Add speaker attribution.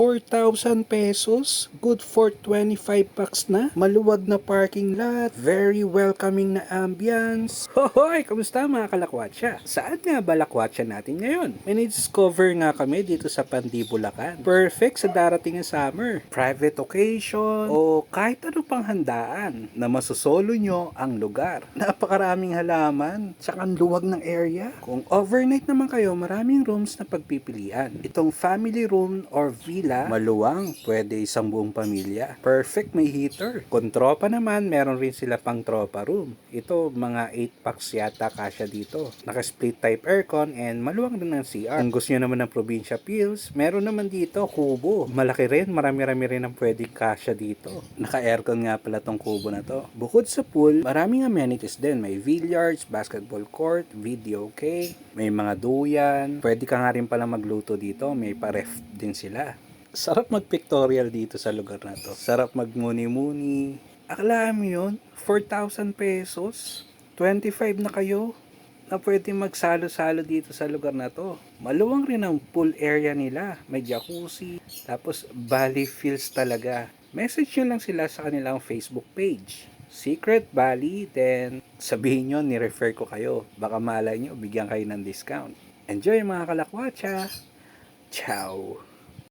Speaker 1: 4,000 pesos. Good for 25 packs na. Maluwag na parking lot. Very welcoming na ambience. Hohoy! Kamusta mga kalakwatsa? Saan nga ba lakwatsa natin ngayon? May discover nga kami dito sa Pandi. Perfect sa darating na summer. Private occasion o kahit ano pang handaan na masosolo nyo ang lugar. Napakaraming halaman. Tsaka ang luwag ng area. Kung overnight naman kayo, maraming rooms na pagpipilian. Itong family room or villa, maluwang, pwede isang buong pamilya. Perfect, may heater. Kung tropa naman, meron rin sila pang tropa room. Ito, mga 8 packs yata kasya dito. Naka-split type aircon and maluwang din ang CR. Kung gusto nyo naman ng probinsya pills, meron naman dito, kubo. Malaki rin, marami-rami rin ang pwedeng kasya dito. Naka-aircon nga pala tong kubo na to. Bukod sa pool, maraming amenities din. May billiards, basketball court, video okay, may mga duyan. Pwede ka nga rin pala magluto dito. May pa-ref din sila. Sarap mag-pictorial dito sa lugar na to. Sarap magmuni-muni. Akala mo yun? 4,000 pesos? 25 na kayo? na pwede magsalo-salo dito sa lugar na to. Maluwang rin ang pool area nila. May jacuzzi. Tapos Bali feels talaga. Message nyo lang sila sa kanilang Facebook page. Secret Bali, then sabihin nyo, ni-refer ko kayo. Baka malay nyo, bigyan kayo ng discount. Enjoy mga kalakwatsa! Ciao!